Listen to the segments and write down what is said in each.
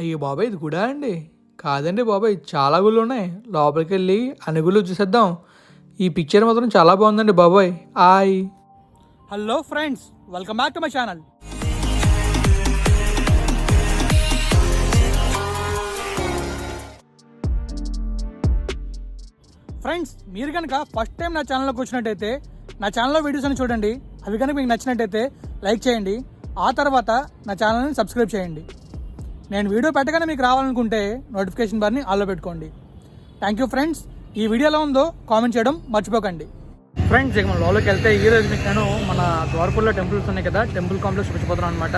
అయ్యో బాబాయ్ ఇది గుడా అండి? కాదండి బాబాయ్ చాలా గుళ్ళు ఉన్నాయి లోపలికి వెళ్ళి అన్ని గుళ్ళు చూసేద్దాం. ఈ పిక్చర్ మాత్రం చాలా బాగుందండి బాబాయ్. Hi. Hello friends welcome back to my channel. Friends మీరు కనుక ఫస్ట్ టైం నా ఛానల్లోకి వచ్చినట్టయితే నా ఛానల్లో వీడియోస్ అని చూడండి. అవి కనుక మీకు నచ్చినట్టయితే లైక్ చేయండి. ఆ తర్వాత నా ఛానల్ని సబ్స్క్రైబ్ చేయండి. నేను వీడియో పెట్టగానే మీకు రావాలనుకుంటే నోటిఫికేషన్ బార్ని ఆల్లో పెట్టుకోండి. థ్యాంక్ యూ ఫ్రెండ్స్ ఈ వీడియో ఎలా ఉందో కామెంట్ చేయడం మర్చిపోకండి. ఫ్రెండ్స్ ఇక మన లోపలికి వెళ్తే ఈ రోజు మీకు నేను మన ద్వారపూర్లో టెంపుల్స్ ఉన్నాయి కదా టెంపుల్ కాంప్లెక్స్ చూపించబోతున్నాను అనమాట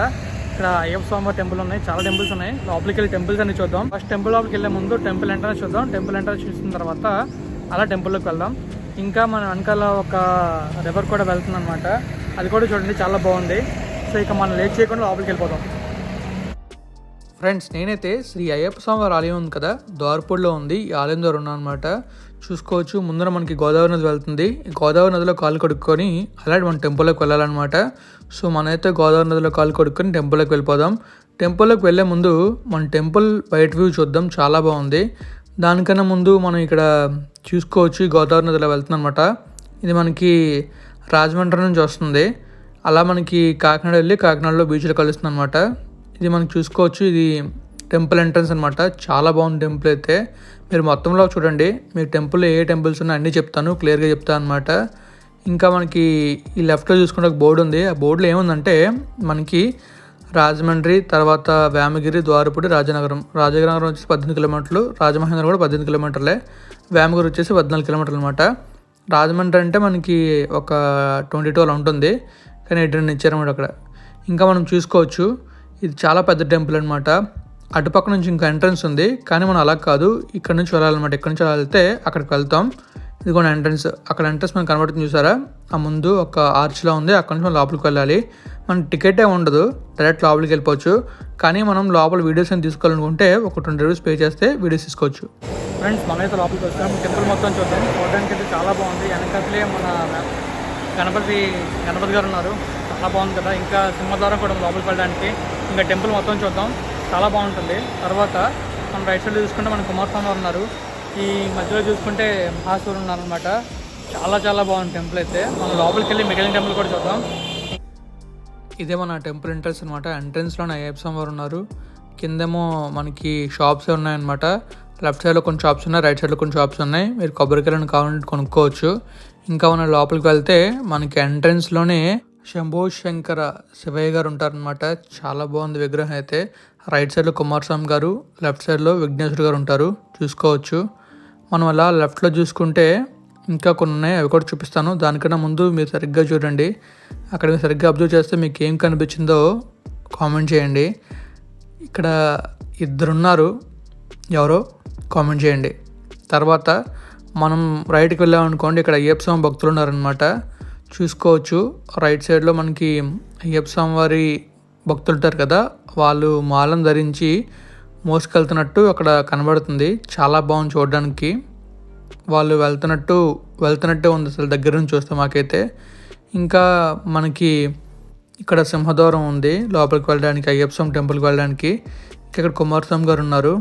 ఇక్కడ అయ్యప్ప స్వామివారి టెంపుల్ ఉన్నాయి చాలా టెంపుల్స్ ఉన్నాయి. లోపలికి వెళ్ళి టెంపుల్స్ అన్ని చూద్దాం. ఫస్ట్ టెంపుల్ లోపలికి వెళ్ళే ముందు టెంపుల్ ఎంట్రన్స్ చూద్దాం. టెంపుల్ ఎంట్రన్స్ చూసిన తర్వాత అలా టెంపుల్లోకి వెళ్దాం. ఇంకా మన వెనకాల ఒక రివర్ కూడా వెళ్తుంది అనమాట అది కూడా చూడండి చాలా బాగుంది. సో ఇక మనం లేట్ చేయకుండా లోపలికి వెళ్ళిపోదాం. ఫ్రెండ్స్ నేనైతే శ్రీ అయ్యప్ప స్వామివారి ఆలయం ఉంది కదా ద్వారపూడిలో ఉంది. ఈ ఆలయం ద్వారా ఉన్నాను అనమాట చూసుకోవచ్చు ముందర మనకి గోదావరి నది వెళ్తుంది. గోదావరి నదిలో కాలు కడుక్కొని అలాంటి మన టెంపుల్లోకి వెళ్ళాలన్నమాట. సో మనమైతే గోదావరి నదిలో కాలు కడుక్కొని టెంపుల్లోకి వెళ్ళిపోదాం. టెంపుల్లోకి వెళ్ళే ముందు మన టెంపుల్ బయట వ్యూ చూద్దాం చాలా బాగుంది. దానికన్నా ముందు మనం ఇక్కడ చూసుకోవచ్చు గోదావరి నదిలో వెళ్తుందన్నమాట. ఇది మనకి రాజమండ్రి నుంచి వస్తుంది. అలా మనకి కాకినాడ వెళ్ళి కాకినాడలో బీచ్లో కలుస్తుంది అనమాట ఇది మనం చూసుకోవచ్చు. ఇది టెంపుల్ ఎంట్రన్స్ అనమాట చాలా బాగుంది టెంపుల్ అయితే. మీరు మొత్తంలో చూడండి. మీ టెంపుల్ ఏ టెంపుల్స్ ఉన్నాయో అన్నీ చెప్తాను. క్లియర్గా చెప్తాను అనమాట ఇంకా మనకి ఈ లెఫ్ట్లో చూసుకుంటే ఒక బోర్డు ఉంది. ఆ బోర్డులో ఏముందంటే మనకి రాజమండ్రి తర్వాత వేమగిరి ద్వారపూడి రాజనగరం. రాజనగరం వచ్చేసి పద్దెనిమిది కిలోమీటర్లు. రాజమహేంద్ర కూడా పద్దెనిమిది కిలోమీటర్లే. వేమగిరి వచ్చేసి పద్నాలుగు కిలోమీటర్లు అనమాట రాజమండ్రి అంటే మనకి ఒక ట్వంటీ టూ అలా ఉంటుంది. కానీ ఎడ్రెన్ ఇచ్చారన్నమాట అక్కడ. ఇంకా మనం చూసుకోవచ్చు. ఇది చాలా పెద్ద టెంపుల్ అనమాట అటుపక్క నుంచి ఇంకా ఎంట్రన్స్ ఉంది కానీ మనం అలా కాదు. ఇక్కడ నుంచి వెళ్ళాలన్నమాట. ఇక్కడ నుంచి వెళ్తే అక్కడికి వెళ్తాం. ఇది కూడా ఎంట్రన్స్. అక్కడ ఎంట్రన్స్ మనం కనబడుతుంది చూసారా? ఆ ముందు ఒక ఆర్చ్లో ఉంది. అక్కడ నుంచి మనం లోపలికి వెళ్ళాలి. మన టికెట్ ఉండదు. డైరెక్ట్ లోపలికి వెళ్ళిపోవచ్చు. కానీ మనం లోపల వీడియోస్ అని తీసుకోవాలనుకుంటే ఒక ట్వంటీ రూపీస్ పే చేస్తే వీడియోస్ తీసుకోవచ్చు. ఫ్రెండ్స్ మనమైతే లోపలికి వచ్చాం టెంపుల్ మొత్తం చూద్దాం. చూడడానికి అయితే చాలా బాగుంది. వెనకట్లే మన గణపతి గణపతి గారు ఉన్నారు. చాలా బాగుంది కదా. ఇంకా సింహద్వారం కూడా లోపలికి వెళ్ళడానికి. ఇంకా టెంపుల్ మొత్తం చూద్దాం. చాలా బాగుంటుంది. తర్వాత మనం రైట్ సైడ్ చూసుకుంటే మన కుమారస్వామి వారు ఉన్నారు. ఈ మధ్యలో చూసుకుంటే మహాశివుడు ఉన్నారనమాట చాలా చాలా బాగుంది టెంపుల్ అయితే. మనం లోపలికి వెళ్ళి మిగిలిన టెంపుల్ కూడా చూద్దాం. ఇదే మన టెంపుల్ ఎంట్రన్స్ అనమాట ఎంట్రన్స్లోనే అయ్యప్ప స్వామి వారు ఉన్నారు. కిందేమో మనకి షాప్స్ ఉన్నాయన్నమాట. లెఫ్ట్ సైడ్లో కొన్ని షాప్స్ ఉన్నాయి రైట్ సైడ్లో కొన్ని షాప్స్ ఉన్నాయి. మీరు కొబ్బరికాయలను కావాలంటే కొనుక్కోవచ్చు. ఇంకా మనం లోపలికి వెళ్తే మనకి ఎంట్రన్స్లోనే శంభో శంకర శివయ్య గారు ఉంటారనమాట చాలా బాగుంది విగ్రహం అయితే. రైట్ సైడ్లో కుమారస్వామి గారు లెఫ్ట్ సైడ్లో విఘ్నేశ్వర్ గారు ఉంటారు. చూసుకోవచ్చు. మనం అలా లెఫ్ట్లో చూసుకుంటే ఇంకా కొన్ని ఉన్నాయి అవి కూడా చూపిస్తాను. దానికన్నా ముందు మీరు సరిగ్గా చూడండి. అక్కడ మీరు సరిగ్గా అబ్జర్వ్ చేస్తే మీకు ఏం కనిపించిందో కామెంట్ చేయండి. ఇక్కడ ఇద్దరున్నారు. ఎవరో కామెంట్ చేయండి. తర్వాత మనం రైట్కి వెళ్ళామనుకోండి ఇక్కడ అయ్యప్ప స్వామి భక్తులు ఉన్నారనమాట చూసుకోవచ్చు. రైట్ సైడ్లో మనకి అయ్యప్ప స్వామి వారి భక్తులు ఉంటారు కదా వాళ్ళు మాలను ధరించి మోసుకెళ్తున్నట్టు అక్కడ కనబడుతుంది. చాలా బాగుంది చూడడానికి. వాళ్ళు వెళ్తున్నట్టు వెళ్తున్నట్టే ఉంది అసలు దగ్గర నుంచి చూస్తే మాకైతే. ఇంకా మనకి ఇక్కడ సింహద్వారం ఉంది లోపలికి వెళ్ళడానికి అయ్యప్ప స్వామి టెంపుల్కి వెళ్ళడానికి. ఇంకా ఇక్కడ కుమారస్వామి గారు ఉన్నారు.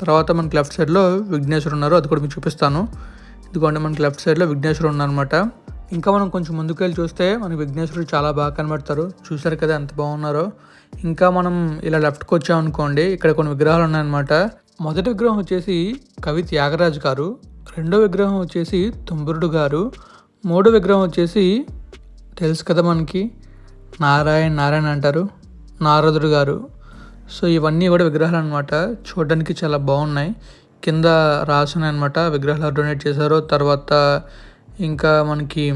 తర్వాత మనకి లెఫ్ట్ సైడ్లో విఘ్నేశ్వరు ఉన్నారు. అది కూడా మీకు చూపిస్తాను. ఇదిగోండి మనకి లెఫ్ట్ సైడ్లో విఘ్నేశ్వరు ఉన్నారనమాట ఇంకా మనం కొంచెం ముందుకు వెళ్ళి చూస్తే మనకి విఘ్నేశ్వరుడు చాలా బాగా కనబడతారు. చూసారు కదా ఎంత బాగున్నారో. ఇంకా మనం ఇలా లెఫ్ట్కి వచ్చామనుకోండి ఇక్కడ కొన్ని విగ్రహాలు ఉన్నాయన్నమాట. మొదటి విగ్రహం వచ్చేసి కవి త్యాగరాజు గారు రెండో విగ్రహం వచ్చేసి తుంబురుడు గారు మూడో విగ్రహం వచ్చేసి తెలుసు కదా మనకి నారాయణ నారాయణ అంటారు నారదుడు గారు. సో ఇవన్నీ కూడా విగ్రహాలు అనమాట చూడడానికి చాలా బాగున్నాయి. కింద రాసున్నాయి అనమాట విగ్రహాలు డొనేట్ చేశారు తర్వాత ఇంకా మనకి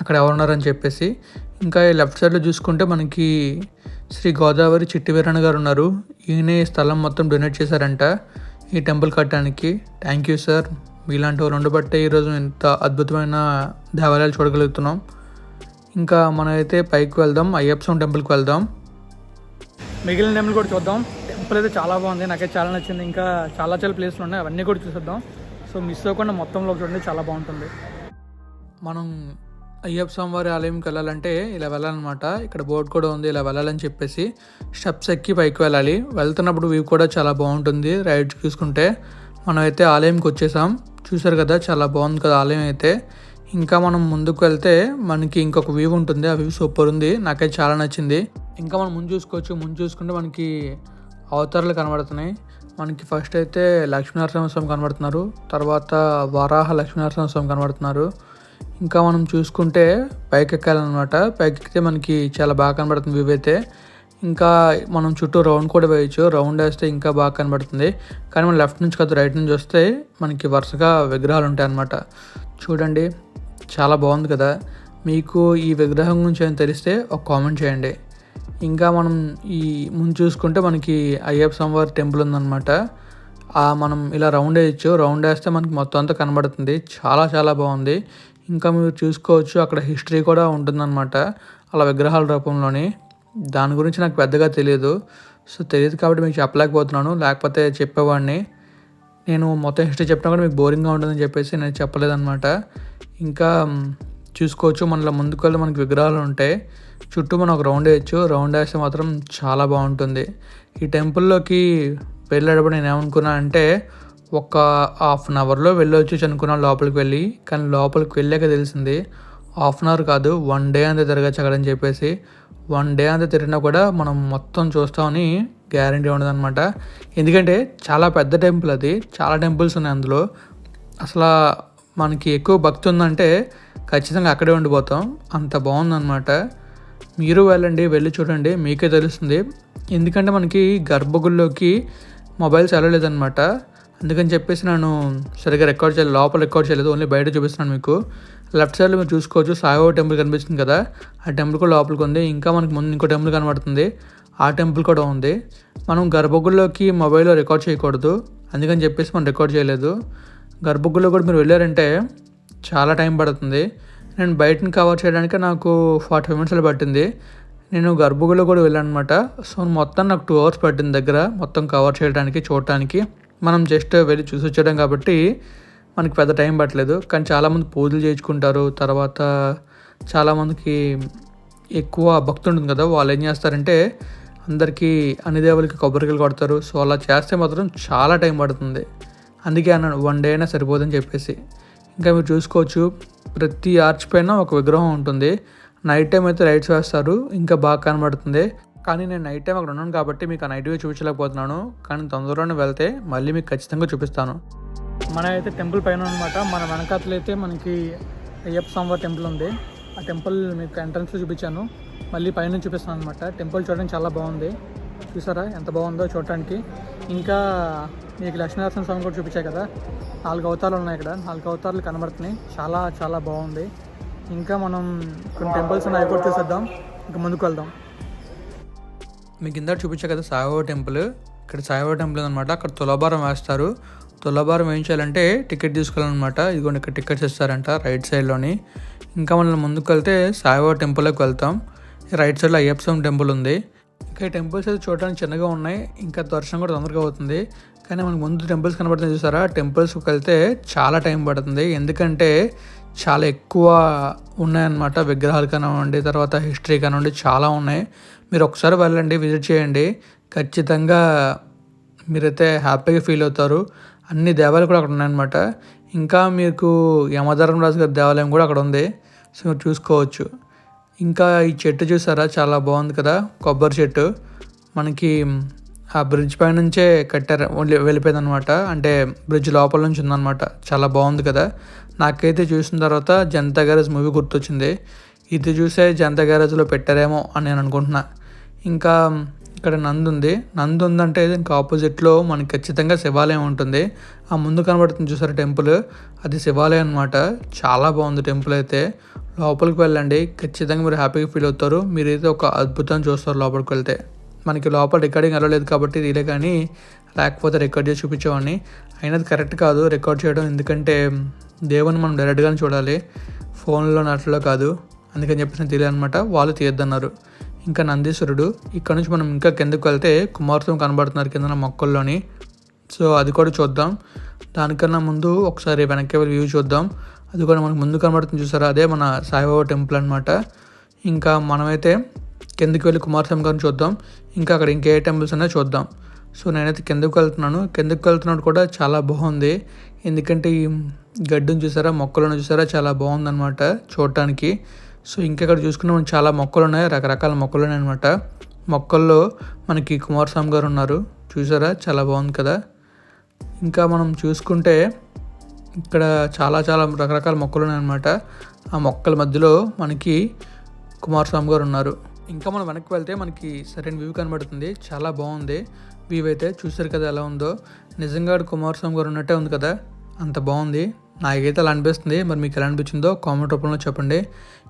అక్కడ ఎవరున్నారని చెప్పేసి ఇంకా ఈ లెఫ్ట్ సైడ్లో చూసుకుంటే మనకి శ్రీ గోదావరి చిట్టి గారు ఉన్నారు. ఈయనే స్థలం మొత్తం డొనేట్ చేశారంట ఈ టెంపుల్ కట్టడానికి. థ్యాంక్ యూ సార్ మీలాంటి వాళ్ళు ఉండబట్టే ఈరోజు ఇంత అద్భుతమైన దేవాలయాలు చూడగలుగుతున్నాం. ఇంకా మనమైతే పైకి వెళ్దాం అయ్యప్ప స్వామి టెంపుల్కి వెళ్దాం. మిగిలిన టెంపుల్ కూడా చూద్దాం. టెంపుల్ అయితే చాలా బాగుంది. నాకైతే చాలా నచ్చింది. ఇంకా చాలా చాలా ప్లేస్లు ఉన్నాయి. అవన్నీ కూడా చూసేద్దాం. సో మిస్ అవ్వకుండా మొత్తంలో చూడండి. చాలా బాగుంటుంది. మనం అయ్యప్ప స్వామివారి ఆలయంకి వెళ్ళాలంటే ఇలా వెళ్ళాలన్నమాట. ఇక్కడ బోర్డు కూడా ఉంది ఇలా వెళ్ళాలని చెప్పేసి స్టెప్స్ ఎక్కి పైకి వెళ్ళాలి. వెళ్తున్నప్పుడు వ్యూ కూడా చాలా బాగుంటుంది. రైడ్ చూసుకుంటే మనం అయితే ఆలయంకి వచ్చేసాం. చూసారు కదా చాలా బాగుంది కదా ఆలయం అయితే. ఇంకా మనం ముందుకు వెళ్తే మనకి ఇంకొక వ్యూ ఉంటుంది. ఆ వ్యూ సూపర్ ఉంది. నాకైతే చాలా నచ్చింది. ఇంకా మనం ముందు చూసుకోవచ్చు. ముందు చూసుకుంటే మనకి అవతారాలు కనబడుతున్నాయి. మనకి ఫస్ట్ అయితే లక్ష్మీనరసింహ స్వామి కనబడుతున్నారు. తర్వాత వరాహ లక్ష్మీనరసింహ స్వామి కనబడుతున్నారు. ఇంకా మనం చూసుకుంటే పైకి ఎక్కాలన్నమాట పైకి ఎక్కితే మనకి చాలా బాగా కనబడుతుంది వ్యూ అయితే. ఇంకా మనం చుట్టూ రౌండ్ కూడా వేయచ్చు. రౌండ్ వేస్తే ఇంకా బాగా కనబడుతుంది. కానీ మనం లెఫ్ట్ నుంచి కాదు రైట్ నుంచి వస్తే మనకి వరుసగా విగ్రహాలు ఉంటాయి అన్నమాట చూడండి చాలా బాగుంది కదా. మీకు ఈ విగ్రహం గురించి ఏమైనా తెలిస్తే ఒక కామెంట్ చేయండి. ఇంకా మనం ఈ ముందు చూసుకుంటే మనకి అయ్యప్ప స్వామివారి టెంపుల్ ఉందన్నమాట. మనం ఇలా రౌండ్ వేయచ్చు. రౌండ్ వేస్తే మనకి మొత్తం అంతా కనబడుతుంది. చాలా చాలా బాగుంది. ఇంకా మీరు చూసుకోవచ్చు అక్కడ హిస్టరీ కూడా ఉంటుందన్నమాట అలా విగ్రహాల రూపంలోని. దాని గురించి నాకు పెద్దగా తెలియదు సో తెలియదు కాబట్టి మీకు చెప్పలేకపోతున్నాను లేకపోతే చెప్పేవాడిని. నేను మొత్తం హిస్టరీ చెప్పినా కూడా మీకు బోరింగ్గా ఉంటుందని చెప్పేసి నేను చెప్పలేదన్నమాట. ఇంకా చూసుకోవచ్చు మనలో ముందుకు వెళ్ళి మనకి విగ్రహాలు ఉంటాయి చుట్టూ మనం ఒక రౌండ్ వేయచ్చు. రౌండ్ వేస్తే మాత్రం చాలా బాగుంటుంది. ఈ టెంపుల్లోకి వెళ్ళేటప్పుడు నేను ఏమనుకున్నా అంటే ఒక హాఫ్ అన్ అవర్లో వెళ్ళొచ్చు అనుకున్నాను లోపలికి వెళ్ళి. కానీ లోపలికి వెళ్ళాక తెలిసింది హాఫ్ అన్ అవర్ కాదు వన్ డే అంతా తిరగచ్చు అక్కడ అని చెప్పేసి. వన్ డే అంతా తిరిగినా కూడా మనం మొత్తం చూస్తామని గ్యారంటీ ఉండదన్నమాట. ఎందుకంటే చాలా పెద్ద టెంపుల్ అది. చాలా టెంపుల్స్ ఉన్నాయి అందులో. అసలు మనకి ఎక్కువ భక్తి ఉందంటే ఖచ్చితంగా అక్కడే ఉండిపోతాం. అంత బాగుందన్నమాట. మీరు వెళ్ళండి వెళ్ళి చూడండి మీకే తెలుస్తుంది. ఎందుకంటే మనకి గర్భగుడిలోకి మొబైల్స్ వెళ్ళలేదన్నమాట. అందుకని చెప్పేసి నేను సరిగ్గా రికార్డ్ చేయలేదు లోపల రికార్డ్ చేయలేదు ఓన్లీ బయట చూపిస్తున్నాను మీకు. లెఫ్ట్ సైడ్లో మీరు చూసుకోవచ్చు సాయిబాబా టెంపుల్ కనిపిస్తుంది కదా ఆ టెంపుల్ కూడా లోపలికి ఉంది. ఇంకా మనకి ముందు ఇంకో టెంపుల్ కనబడుతుంది ఆ టెంపుల్ కూడా ఉంది. మనం గర్భగుడిలోకి మొబైల్లో రికార్డ్ చేయకూడదు అందుకని చెప్పేసి మనం రికార్డ్ చేయలేదు. గర్భగుడిలో కూడా మీరు వెళ్ళారంటే చాలా టైం పడుతుంది. నేను బయటని కవర్ చేయడానికి నాకు ఫార్టీ ఫైవ్ మినిట్స్లో పట్టింది. నేను గర్భగుడిలో కూడా వెళ్ళాను అనమాట సో మొత్తం నాకు టూ అవర్స్ పట్టింది దగ్గర మొత్తం కవర్ చేయడానికి చూడటానికి. మనం జస్ట్ వెళ్ళి చూసి వచ్చేయడం కాబట్టి మనకి పెద్ద టైం పట్టలేదు. కానీ చాలామంది పూజలు చేయించుకుంటారు. తర్వాత చాలామందికి ఎక్కువ భక్తి ఉంటుంది కదా. వాళ్ళు ఏం చేస్తారంటే అందరికీ అన్ని దేవులకి కొబ్బరికాయలు కొడతారు. సో అలా చేస్తే మాత్రం చాలా టైం పడుతుంది. అందుకే అన్నాను వన్ డే అయినా సరిపోదని చెప్పేసి. ఇంకా మీరు చూసుకోవచ్చు. ప్రతి ఆర్చ్ పైన ఒక విగ్రహం ఉంటుంది. నైట్ టైం అయితే లైట్స్ వేస్తారు. ఇంకా బాగా కనబడుతుంది. కానీ నేను నైట్ టైం అక్కడ ఉన్నాను కాబట్టి మీకు ఆ నైట్ వ్యూ చూపించలేకపోతున్నాను. కానీ తొందరలోనే వెళ్తే మళ్ళీ మీకు ఖచ్చితంగా చూపిస్తాను. మన అయితే టెంపుల్ పైన అనమాట మన వెనకాతలు అయితే మనకి అయ్యప్ప స్వామివారి టెంపుల్ ఉంది. ఆ టెంపుల్ మీకు ఎంట్రన్స్ చూపించాను. మళ్ళీ పైన చూపిస్తాను అనమాట టెంపుల్ చూడడానికి చాలా బాగుంది. చూసారా? ఎంత బాగుందో చూడటానికి. ఇంకా మీకు లక్ష్మీనరసింహ స్వామి కూడా చూపించాయి కదా. నాలుగు అవతారాలు ఉన్నాయి ఇక్కడ. నాలుగు అవతారాలు కనబడుతున్నాయి. చాలా చాలా బాగుంది. ఇంకా మనం కొన్ని టెంపుల్స్ ఉన్నాయి కూడా చూసేద్దాం. ఇంకా ముందుకు వెళ్దాం. మీకు ఇందాక చూపించా కదా సాయిబాబా టెంపుల్. ఇక్కడ సాయిబాబా టెంపుల్ అనమాట అక్కడ తులాభారం వేస్తారు. తులాభారం ఏం చేయాలంటే టికెట్ తీసుకోవాలన్నమాట. ఇదిగోండి ఇక్కడ టికెట్స్ ఇస్తారంట రైట్ సైడ్లోని ఇంకా మనం ముందుకు వెళ్తే సాయిబాబా టెంపుల్కి వెళ్తాం. రైట్ సైడ్లో అయ్యప్ప స్వామి టెంపుల్ ఉంది. ఇంకా ఈ టెంపుల్స్ అయితే చూడడానికి చిన్నగా ఉన్నాయి. ఇంకా దర్శనం కూడా తొందరగా అవుతుంది కానీ మనకు ముందు టెంపుల్స్ కనబడుతుంది చూసారా? టెంపుల్స్కి వెళ్తే చాలా టైం పడుతుంది. ఎందుకంటే చాలా ఎక్కువ ఉన్నాయన్నమాట. విగ్రహాలు కానివ్వండి తర్వాత హిస్టరీ కానివ్వండి చాలా ఉన్నాయి. మీరు ఒకసారి వెళ్ళండి విజిట్ చేయండి. ఖచ్చితంగా మీరైతే హ్యాపీగా ఫీల్ అవుతారు. అన్ని దేవాలయాలు కూడా అక్కడ ఉన్నాయన్నమాట. ఇంకా మీకు యమధర్మరాజు గారి దేవాలయం కూడా అక్కడ ఉంది. సో మీరు చూసుకోవచ్చు. ఇంకా ఈ చెట్టు చూసారా? చాలా బాగుంది కదా కొబ్బరి చెట్టు. మనకి ఆ బ్రిడ్జ్ పై నుంచే కట్టారు వెళ్ళిపోయింది అనమాట అంటే బ్రిడ్జ్ లోపల నుంచి ఉందన్నమాట. చాలా బాగుంది కదా. నాకైతే చూసిన తర్వాత జనతా గ్యారేజ్ మూవీ గుర్తొచ్చింది. ఇది చూసే జనతా గ్యారేజ్లో పెట్టారేమో అని నేను అనుకుంటున్నా. ఇంకా ఇక్కడ నంది ఉంది. నంది ఉందంటే ఇంకా ఆపోజిట్లో మనకి ఖచ్చితంగా శివాలయం ఉంటుంది. ఆ ముందు కనబడుతుంది చూసారు టెంపుల్? అది శివాలయం అనమాట చాలా బాగుంది టెంపుల్ అయితే. లోపలికి వెళ్ళండి. ఖచ్చితంగా మీరు హ్యాపీగా ఫీల్ అవుతారు. మీరైతే ఒక అద్భుతం చూస్తారు లోపలికి వెళ్తే. మనకి లోపల రికార్డింగ్ అలవలేదు కాబట్టి ఇదే కానీ లేకపోతే రికార్డ్ చేసి చూపించేవాడిని. అయినది కరెక్ట్ కాదు. రికార్డ్ చేయడం ఎందుకంటే దేవుని మనం డైరెక్ట్గానే చూడాలి. ఫోన్లో నట్లో కాదు. అందుకని చెప్పేసి తెలియదు వాళ్ళు తీయద్దన్నారు. ఇంకా నందీశ్వరుడు ఇక్కడ నుంచి మనం ఇంకా కిందకు వెళ్తే కుమారస్వామి కనబడుతున్నారు కింద మొక్కల్లోని. సో అది కూడా చూద్దాం. దానికన్నా ముందు ఒకసారి వెనక్కి వెళ్ళి వ్యూ చూద్దాం. అది కూడా మనకు ముందు కనబడుతుంది చూసారా? అదే మన సాయిబాబా టెంపుల్ అనమాట ఇంకా మనమైతే కిందకి వెళ్ళి కుమారస్వామి గారిని చూద్దాం. ఇంకా అక్కడ ఇంకే టెంపుల్స్ అనేది చూద్దాం. సో నేనైతే కిందకు వెళ్తున్నాను. కిందకు వెళ్తున్నట్టు కూడా చాలా బాగుంది. ఎందుకంటే ఈ గడ్డిని చూసారా మొక్కలను చూసారా చాలా బాగుందన్నమాట చూడటానికి. సో ఇంకెక్కడ చూసుకున్నా మనం చాలా మొక్కలు ఉన్నాయి రకరకాల మొక్కలు ఉన్నాయి అనమాట మొక్కల్లో మనకి కుమారస్వామి గారు ఉన్నారు చూసారా చాలా బాగుంది కదా. ఇంకా మనం చూసుకుంటే ఇక్కడ చాలా చాలా రకరకాల మొక్కలు ఉన్నాయన్నమాట ఆ మొక్కల మధ్యలో మనకి కుమారస్వామి గారు ఉన్నారు. ఇంకా మనం వెనక్కి వెళ్తే మనకి సరైన వ్యూ కనబడుతుంది చాలా బాగుంది. వ్యూ అయితే చూసారు కదా ఎలా ఉందో. నిజంగా కుమారస్వామి గారు ఉన్నట్టే ఉంది కదా. అంత బాగుంది. నాకైతే అలా అనిపిస్తుంది. మరి మీకు ఎలా అనిపించిందో కామెంట్ రూపంలో చెప్పండి.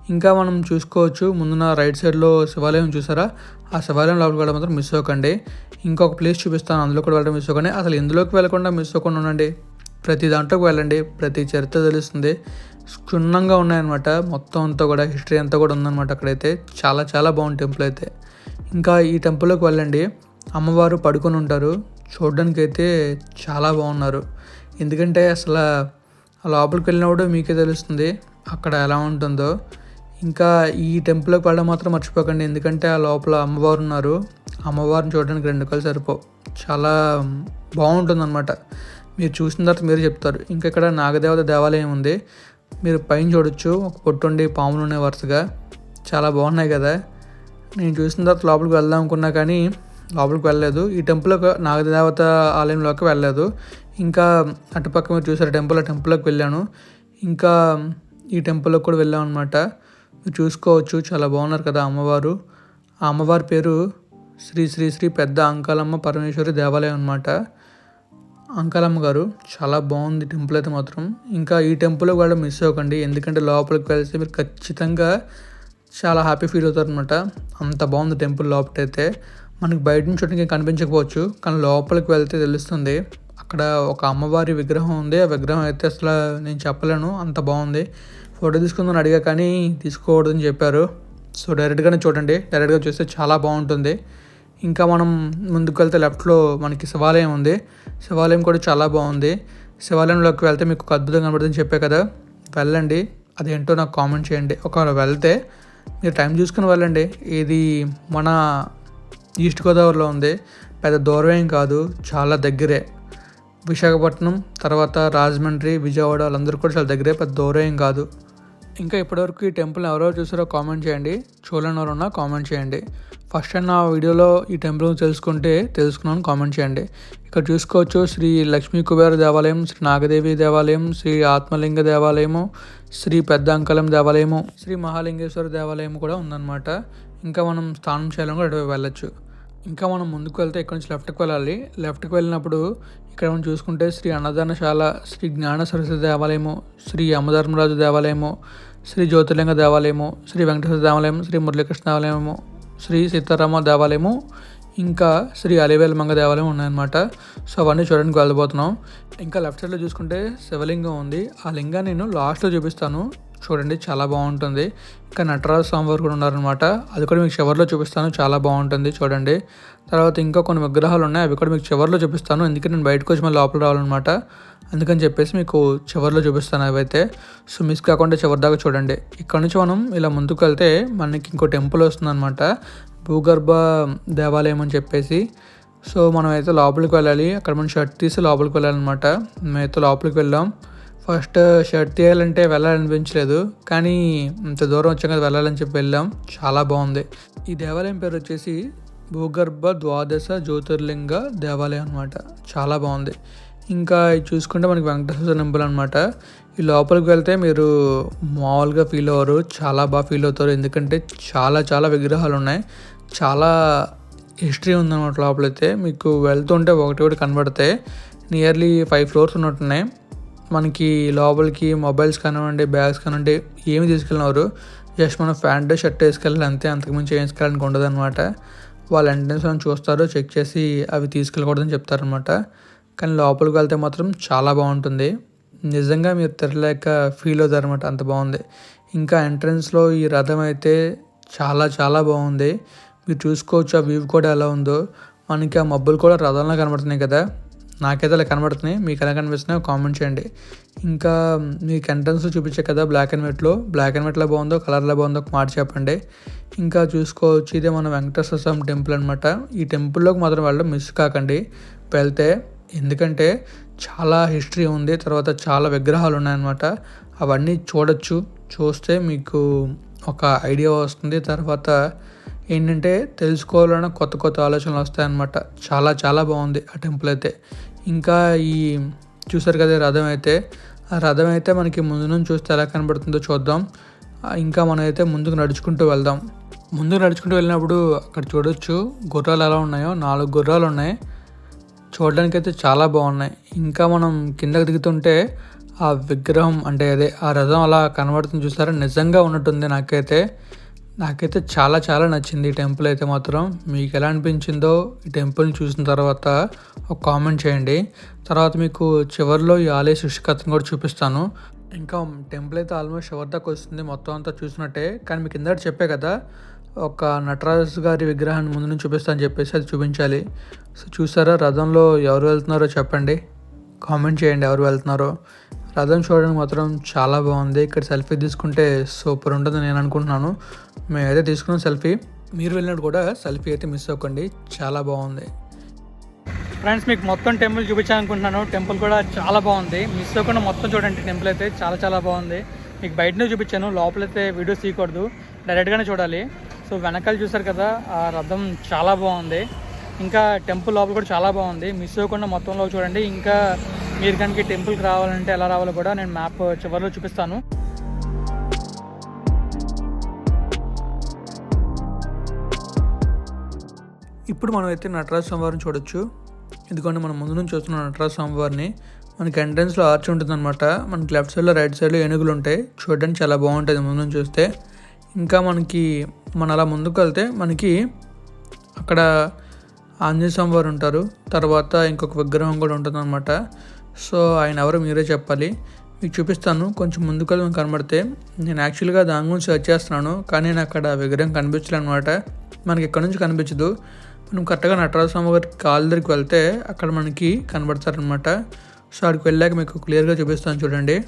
ఇంకా మనం చూసుకోవచ్చు. ముందున్న రైట్ సైడ్లో శివాలయం చూసారా? ఆ శివాలయం లోపలికి వెళ్ళడం మాత్రం మిస్ అవ్వకండి. ఇంకొక ప్లేస్ చూపిస్తాను. అందులో కూడా వెళ్ళడం మిస్ అవ్వకండి. అసలు ఎందులోకి వెళ్ళకుండా మిస్ అవ్వకుండా ఉండండి. ప్రతి దాంట్లోకి వెళ్ళండి. ప్రతి చరిత్ర తెలుస్తుంది. క్షుణ్ణంగా ఉన్నాయన్నమాట. మొత్తం అంతా కూడా హిస్టరీ అంతా కూడా ఉందన్నమాట అక్కడైతే. చాలా చాలా బాగుంది టెంపుల్ అయితే. ఇంకా ఈ టెంపుల్లోకి వెళ్ళండి. అమ్మవారు పడుకొని ఉంటారు. చూడడానికి అయితే చాలా బాగున్నారు. ఎందుకంటే అసలు లోపలికి వెళ్ళినప్పుడు మీకే తెలుస్తుంది అక్కడ ఎలా ఉంటుందో. ఇంకా ఈ టెంపుల్కి వెళ్ళడం మాత్రం మర్చిపోకండి. ఎందుకంటే ఆ లోపల అమ్మవారు ఉన్నారు. అమ్మవారిని చూడడానికి రెండు కళ్ళు సరిపో చాలా బాగుంటుందన్నమాట. మీరు చూసిన తర్వాత మీరు చెప్తారు. ఇంకా ఇక్కడ నాగదేవత దేవాలయం ఉంది. మీరు పైన చూడొచ్చు. ఒక పొట్టుండి పాములు ఉన్నాయి వరుసగా. చాలా బాగున్నాయి కదా. నేను చూసిన తర్వాత లోపలికి వెళ్దాం అనుకున్నా కానీ లోపలికి వెళ్ళలేదు. ఈ టెంపుల్ నాగదేవత ఆలయంలోకి వెళ్ళలేదు. ఇంకా అటుపక్క మీరు చూసారు టెంపుల్ ఆ టెంపుల్కి వెళ్ళాను. ఇంకా ఈ టెంపుల్కి కూడా వెళ్ళాం అనమాట మీరు చూసుకోవచ్చు చాలా బాగున్నారు కదా అమ్మవారు. ఆ అమ్మవారి పేరు శ్రీ శ్రీ శ్రీ పెద్ద అంకాలమ్మ పరమేశ్వరి దేవాలయం అనమాట అంకాలమ్మ గారు చాలా బాగుంది టెంపుల్ అయితే మాత్రం. ఇంకా ఈ టెంపుల్ కూడా మిస్ అవ్వకండి ఎందుకంటే లోపలికి వెళ్తే మీరు ఖచ్చితంగా చాలా హ్యాపీ ఫీల్ అవుతారు అనమాట అంత బాగుంది టెంపుల్ లోపలైతే మనకి బయట నుంచి చూడడానికి కనిపించకపోవచ్చు కానీ లోపలికి వెళ్తే తెలుస్తుంది. అక్కడ ఒక అమ్మవారి విగ్రహం ఉంది. ఆ విగ్రహం అయితే అసలు నేను చెప్పలేను. అంత బాగుంది. ఫోటో తీసుకుందని అడిగా కానీ తీసుకోకూడదని చెప్పారు. సో డైరెక్ట్గానే చూడండి. డైరెక్ట్గా చూస్తే చాలా బాగుంటుంది. ఇంకా మనం ముందుకు వెళ్తే లెఫ్ట్లో మనకి శివాలయం ఉంది. శివాలయం కూడా చాలా బాగుంది. శివాలయంలోకి వెళ్తే మీకు ఒక అద్భుతంగా కనబడుతుందని చెప్పే కదా. వెళ్ళండి. అదేంటో నాకు కామెంట్ చేయండి. ఒకవేళ వెళ్తే మీరు టైం చూసుకుని వెళ్ళండి. ఇది మన ఈస్ట్ గోదావరిలో ఉంది. పెద్ద దూరమేం కాదు. చాలా దగ్గరే. విశాఖపట్నం తర్వాత రాజమండ్రి విజయవాడ వాళ్ళందరూ కూడా చాలా దగ్గరే పెద్ద దూరం కాదు. ఇంకా ఇప్పటివరకు ఈ టెంపుల్ ఎవరెవరు చూసారో కామెంట్ చేయండి. చూడని ఎవరు ఉన్నా కామెంట్ చేయండి. ఫస్ట్ టైం నా వీడియోలో ఈ టెంపుల్ తెలుసుకుంటే తెలుసుకున్నాను కామెంట్ చేయండి. ఇక్కడ చూసుకోవచ్చు శ్రీ లక్ష్మీ కుబేర దేవాలయం శ్రీ నాగదేవి దేవాలయం శ్రీ ఆత్మలింగ దేవాలయము శ్రీ పెద్ద అంకలం దేవాలయము శ్రీ మహాలింగేశ్వర దేవాలయం కూడా ఉందన్నమాట. ఇంకా మనం స్నానం చేయాలని కూడా అటువైపు వెళ్ళొచ్చు. ఇంకా మనం ముందుకు వెళ్తే ఇక్కడ నుంచి లెఫ్ట్కి వెళ్ళాలి? లెఫ్ట్కి వెళ్ళినప్పుడు ఇక్కడ మనం చూసుకుంటే శ్రీ అన్నదానశాల శ్రీ జ్ఞాన సరస్వతి దేవాలయము శ్రీ యమధర్మరాజు దేవాలయము శ్రీ జ్యోతిర్లింగ దేవాలయము శ్రీ వెంకటేశ్వర దేవాలయం శ్రీ మురళీకృష్ణ దేవాలయము శ్రీ సీతారామ దేవాలయము ఇంకా శ్రీ అలివేల మంగ దేవాలయం ఉన్నాయన్నమాట. సో అవన్నీ చూడడానికి వెళ్ళబోతున్నాం. ఇంకా లెఫ్ట్ సైడ్లో చూసుకుంటే శివలింగం ఉంది. ఆ లింగాన్ని నేను లాస్ట్లో చూపిస్తాను. చూడండి చాలా బాగుంటుంది. ఇంకా నటరాజ స్వామివారు కూడా ఉన్నారనమాట అది కూడా మీకు చివరిలో చూపిస్తాను చాలా బాగుంటుంది చూడండి. తర్వాత ఇంకా కొన్ని విగ్రహాలు ఉన్నాయి అవి కూడా మీకు చివరిలో చూపిస్తాను. ఎందుకంటే నేను బయటకు వచ్చి మళ్ళీ లోపల రావాలన్నమాట. అందుకని చెప్పేసి మీకు చివరిలో చూపిస్తాను అవైతే. సో మిస్ కాకుండా చివరి దాకా చూడండి. ఇక్కడ నుంచి మనం ఇలా ముందుకు వెళ్తే మనకి ఇంకో టెంపుల్ వస్తుందన్నమాట. భూగర్భ దేవాలయం అని చెప్పేసి. సో మనం అయితే లోపలికి వెళ్ళాలి. అక్కడ మనం షర్ట్ తీసి లోపలికి వెళ్ళాలన్నమాట. మేమైతే లోపలికి వెళ్ళాం. ఫస్ట్ షర్ట్ తీయాలంటే వెళ్ళాలనిపించలేదు కానీ ఇంత దూరం వచ్చాం కదా వెళ్ళాలని చెప్పి వెళ్ళాం. చాలా బాగుంది. ఈ దేవాలయం పేరు వచ్చేసి భూగర్భ ద్వాదశ జ్యోతిర్లింగ దేవాలయం అనమాట చాలా బాగుంది. ఇంకా చూసుకుంటే మనకి వెంకటేశ్వర టెంపుల్ అనమాట ఈ లోపలికి వెళ్తే మీరు మామూలుగా ఫీల్ అవ్వరు చాలా బాగా ఫీల్ అవుతారు. ఎందుకంటే చాలా చాలా విగ్రహాలు ఉన్నాయి. చాలా హిస్టరీ ఉందన్నమాట లోపలైతే. మీకు వెళ్తుంటే ఒకటి ఒకటి కనబడతాయి. నియర్లీ ఫైవ్ ఫ్లోర్స్ ఉన్నట్టున్నాయి. మనకి లోపలికి మొబైల్స్ కానివ్వండి బ్యాగ్స్ కానివ్వండి ఏమి తీసుకెళ్ళినారు జస్ట్ మనం ప్యాంట్ షర్ట్ వేసుకెళ్ళాలి అంతే అంతకుమించి వేసుకెళ్ళడానికి ఉండదు అనమాట వాళ్ళు ఎంట్రెన్స్ మనం చూస్తారు చెక్ చేసి అవి తీసుకెళ్ళకూడదని చెప్తారనమాట కానీ లోపలికి వెళ్తే మాత్రం చాలా బాగుంటుంది. నిజంగా మీరు తిరగలేక ఫీల్ అవుతారు అనమాట అంత బాగుంది. ఇంకా ఎంట్రన్స్లో ఈ రథం అయితే చాలా చాలా బాగుంది. మీరు చూసుకోవచ్చు ఆ వ్యూ కూడా ఎలా ఉందో. మనకి ఆ మబ్బులు కూడా రథంలో కనబడుతున్నాయి కదా. నాకైతే అలా కనబడుతున్నాయి. మీకు ఎలా కనిపిస్తున్నాయో కామెంట్ చేయండి. ఇంకా మీకు ఎంట్రన్స్ చూపించే కదా బ్లాక్ అండ్ వైట్లో బ్లాక్ అండ్ వైట్లో బాగుందో కలర్లో బాగుందో ఒక మాట చెప్పండి. ఇంకా చూసుకోవచ్చు ఇదే మన వెంకటేశ్వర స్వామి టెంపుల్ అనమాట ఈ టెంపుల్లోకి మాత్రం వెళ్ళడం మిస్ కాకండి. వెళ్తే ఎందుకంటే చాలా హిస్టరీ ఉంది తర్వాత చాలా విగ్రహాలు ఉన్నాయన్నమాట. అవన్నీ చూడొచ్చు. చూస్తే మీకు ఒక ఐడియా వస్తుంది. తర్వాత ఏంటంటే తెలుసుకోవాలన్న కొత్త కొత్త ఆలోచనలు వస్తాయన్నమాట. చాలా చాలా బాగుంది ఆ టెంపుల్ అయితే. ఇంకా ఈ చూసారు కదా రథం అయితే. ఆ రథం అయితే మనకి ముందు నుంచి చూస్తే ఎలా కనబడుతుందో చూద్దాం. ఇంకా మనం అయితే ముందుకు నడుచుకుంటూ వెళ్దాం. ముందుకు నడుచుకుంటూ వెళ్ళినప్పుడు అక్కడ చూడొచ్చు గుర్రాలు ఎలా ఉన్నాయో. నాలుగు గుర్రాలు ఉన్నాయి. చూడడానికి అయితే చాలా బాగున్నాయి. ఇంకా మనం కిందకు దిగుతుంటే ఆ విగ్రహం అంటే అదే ఆ రథం అలా కనబడుతుంది చూసారా? నిజంగా ఉన్నట్టుంది నాకైతే. నాకైతే చాలా చాలా నచ్చింది ఈ టెంపుల్ అయితే మాత్రం. మీకు ఎలా అనిపించిందో ఈ టెంపుల్ని చూసిన తర్వాత ఒక కామెంట్ చేయండి. తర్వాత మీకు చివరిలో ఈ ఆలయ సృష్టికర్తను కూడా చూపిస్తాను. ఇంకా టెంపుల్ అయితే ఆల్మోస్ట్ చివరి దాకా వస్తుంది మొత్తం అంతా చూసినట్టే. కానీ మీకు కిందట చెప్పే కదా ఒక నటరాజు గారి విగ్రహాన్ని ముందు నుంచి చూపిస్తాను చెప్పేసి అది చూపించాలి. సో చూసారా రథంలో ఎవరు వెళ్తున్నారో చెప్పండి. కామెంట్ చేయండి ఎవరు వెళ్తున్నారో. రథం చూడడానికి మాత్రం చాలా బాగుంది. ఇక్కడ సెల్ఫీ తీసుకుంటే సూపర్ ఉంటుంది నేను అనుకుంటున్నాను. మేమైతే తీసుకున్నాం సెల్ఫీ. మీరు వెళ్ళినట్టు కూడా సెల్ఫీ అయితే మిస్ అవ్వకండి. చాలా బాగుంది. ఫ్రెండ్స్ మీకు మొత్తం టెంపుల్ చూపించాలనుకుంటున్నాను. టెంపుల్ కూడా చాలా బాగుంది. మిస్ అవ్వకుండా మొత్తం చూడండి టెంపుల్ అయితే. చాలా చాలా బాగుంది. మీకు బయటనే చూపించాను. లోపలైతే వీడియోస్ తీయకూడదు. డైరెక్ట్గానే చూడాలి. సో వెనకాల చూసారు కదా ఆ రథం చాలా బాగుంది. ఇంకా టెంపుల్ లోపల కూడా చాలా బాగుంది. మిస్ అవ్వకుండా మొత్తంలో చూడండి. ఇంకా మీరు కనుక టెంపుల్కి రావాలంటే ఎలా రావాలో కూడా నేను మ్యాప్ చివరిలో చూపిస్తాను. ఇప్పుడు మనం అయితే నటరాజ స్వామివారిని చూడొచ్చు. ఎందుకంటే మనం ముందు నుంచి వస్తున్న నటరాజ స్వామివారిని మనకి ఎంట్రన్స్లో ఆర్చ్ ఉంటుందన్నమాట. మనకి లెఫ్ట్ సైడ్లో రైట్ సైడ్లో ఏనుగులు ఉంటాయి చూడడానికి చాలా బాగుంటుంది ముందు నుంచి చూస్తే. ఇంకా మనకి మన అలా ముందుకు వెళ్తే మనకి అక్కడ ఆంజనేయ స్వామివారు ఉంటారు. తర్వాత ఇంకొక విగ్రహం కూడా ఉంటుందన్నమాట. సో ఆయన ఎవరు మీరే చెప్పాలి. మీకు చూపిస్తాను. కొంచెం ముందుకు వెళ్ళి కనబడితే నేను యాక్చువల్గా దాని గురించి సెర్చ్ చేస్తున్నాను. కానీ నాకు అక్కడ విగ్రహం కనిపించలేదు అనమాట మనకి ఎక్కడి నుంచి కనిపించదు. మనం కరెక్ట్గా నటరాజ స్వామి గారి కాలు దగ్గరికి వెళ్తే అక్కడ మనకి కనబడతారనమాట సో అక్కడికి వెళ్ళాక మీకు క్లియర్గా చూపిస్తాను చూడండి.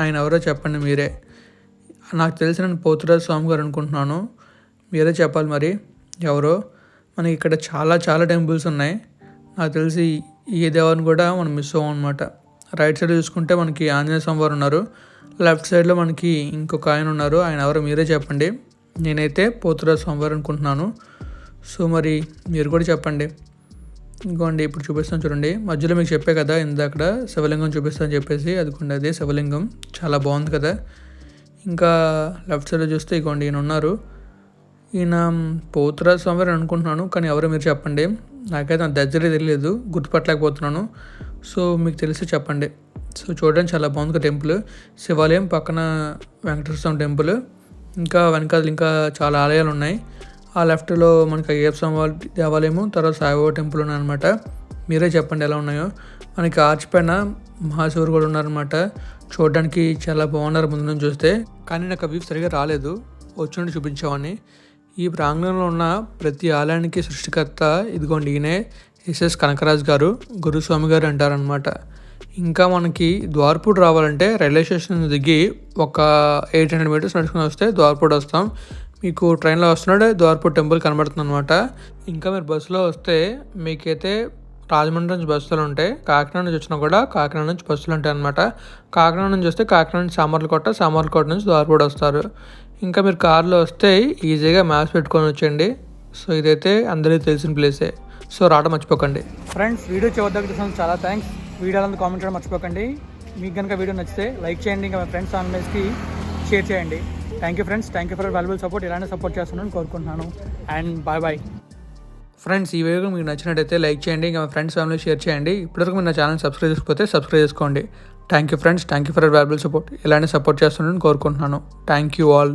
ఆయన ఎవరో చెప్పండి మీరే. నాకు తెలిసి నేను పోతురాజు స్వామి గారు అనుకుంటున్నాను. మీరే చెప్పాలి మరి ఎవరో. మనకి ఇక్కడ చాలా చాలా టెంపుల్స్ ఉన్నాయి. నాకు తెలిసి ఏ దేవాన్ని కూడా మనం మిస్ అవ్వం అనమాట రైట్ సైడ్ చూసుకుంటే మనకి ఆంజనేయ స్వామి వారు ఉన్నారు. లెఫ్ట్ సైడ్లో మనకి ఇంకొక ఆయన ఉన్నారు. ఆయన ఎవరో మీరే చెప్పండి. నేనైతే పోతురాజు స్వామివారు అనుకుంటున్నాను. సో మరి మీరు కూడా చెప్పండి. ఇంకోండి ఇప్పుడు చూపిస్తాను చూడండి. మధ్యలో మీకు చెప్పే కదా ఇందాక శివలింగం చూపిస్తాను చెప్పేసి అదిగోండి అదే శివలింగం. చాలా బాగుంది కదా. ఇంకా లెఫ్ట్ సైడ్లో చూస్తే ఇగోండి ఈయన ఉన్నారు. ఈయన పోతురాజ స్వామి అనుకుంటున్నాను కానీ ఎవరో మీరు చెప్పండి. నాకైతే నా దగ్గర తెలియదు గుర్తుపట్టలేకపోతున్నాను. సో మీకు తెలిసి చెప్పండి. సో చూడడానికి చాలా బాగుంది కదా టెంపుల్. శివాలయం పక్కన వెంకటేశ్వర స్వామి టెంపుల్. ఇంకా వెనకాల ఇంకా చాలా ఆలయాలు ఉన్నాయి. ఆ లెఫ్ట్లో మనకి అయ్యప్ప స్వామి దేవాలయము తర్వాత సాయిబాబా టెంపుల్ ఉన్నాయన్నమాట. మీరే చెప్పండి ఎలా ఉన్నాయో. మనకి ఆర్చ్ పైన మహాశివుడు కూడా ఉన్నారనమాట చూడడానికి చాలా బాగున్నారు ముందు నుంచి చూస్తే. కానీ నాకు అవి సరిగా రాలేదు. వచ్చి చూపించామని ఈ ప్రాంగణంలో ఉన్న ప్రతి ఆలయానికి సృష్టికర్త ఇదిగోండి ఈయనే ఎస్ఎస్ కనకరాజ్ గారు. గురుస్వామి గారు అంటారనమాట ఇంకా మనకి ద్వారపూడి రావాలంటే రైల్వే స్టేషన్ దిగి ఒక ఎయిట్ హండ్రెడ్ మీటర్స్ నడుచుకుని వస్తే ద్వార్పూడ్ వస్తాం. మీకు ట్రైన్లో వస్తున్నాడే ద్వారపూర్ టెంపుల్ కనబడుతుంది అనమాట ఇంకా మీరు బస్సులో వస్తే మీకైతే రాజమండ్రి నుంచి బస్సులు ఉంటాయి. కాకినాడ నుంచి వచ్చినా కూడా కాకినాడ నుంచి బస్సులు ఉంటాయి అనమాట కాకినాడ నుంచి వస్తే కాకినాడ నుంచి సామర్లకోట సామర్లకోట నుంచి ద్వారపూడి వస్తారు. ఇంకా మీరు కార్లో వస్తే ఈజీగా మ్యాప్స్ పెట్టుకొని వచ్చేయండి. సో ఇదైతే అందరికీ తెలిసిన ప్లేసే. సో రావడం మర్చిపోకండి. ఫ్రెండ్స్ వీడియో చివరి చూసినందుకు చాలా థ్యాంక్స్. వీడియో అంతా కామెంట్ చేయడం మర్చిపోకండి. మీకు కనుక వీడియో నచ్చితే లైక్ చేయండి. ఇంకా మీ ఫ్రెండ్స్ ఫ్యామిలీస్కి షేర్ చేయండి. Thank you friends thank you for valuable support ఇలానే సపోర్ట్ చేస్తున్నాను కోరుకుంటున్నాను. అండ్ బాయ్ బాయ్ ఫ్రెండ్స్ ఈ వీడియో మీకు నచ్చినట్టయితే లైక్ చేయండి ఇంకా ఫ్రెండ్స్ ఫ్యామిలీ షేర్ చేయండి. ఇప్పటివరకు మీరు నా ఛానల్ సబ్స్క్రైబ్ చేసుకోతే సబ్స్క్రైబ్ చేసుకోండి. Thank you friends thank you for valuable support ఇలానే సపోర్ట్ చేస్తున్నాను కోరుకుంటున్నాను. Thank you all